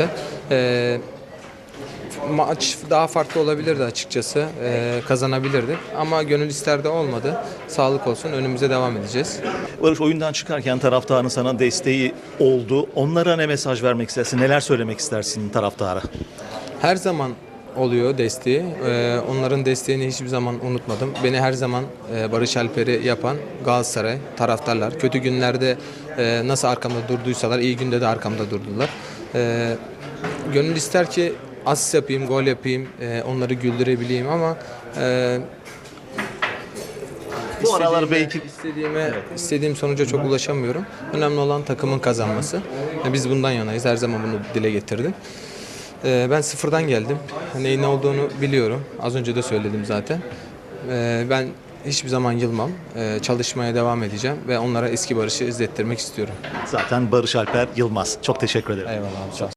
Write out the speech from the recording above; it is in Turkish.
zaten. Ee, maç daha farklı olabilirdi açıkçası. Ee, kazanabilirdik. Ama gönül ister de olmadı. Sağlık olsun. Önümüze devam edeceğiz. Barış oyundan çıkarken taraftarın sana desteği oldu. Onlara ne mesaj vermek istersin? Neler söylemek istersin taraftara? Her zaman oluyor desteği. Ee, onların desteğini hiçbir zaman unutmadım. Beni her zaman e, Barış Alper'i yapan Galatasaray taraftarlar. Kötü günlerde e, nasıl arkamda durduysalar iyi günde de arkamda durdular. Ee, gönül ister ki asist yapayım, gol yapayım, e, onları güldürebileyim ama e, Bu aralar belki istediğime istediğim sonuca çok ulaşamıyorum. Önemli olan takımın kazanması. E, Biz bundan yanayız. Her zaman bunu dile getirdim. E, Ben sıfırdan geldim. Neyin ne olduğunu biliyorum. Az önce de söyledim zaten. E, Ben hiçbir zaman yılmam. E, Çalışmaya devam edeceğim ve onlara eski barışı izlettirmek istiyorum. zaten Barış Alper Yılmaz. Çok teşekkür ederim. Eyvallah. abi, sağ ol.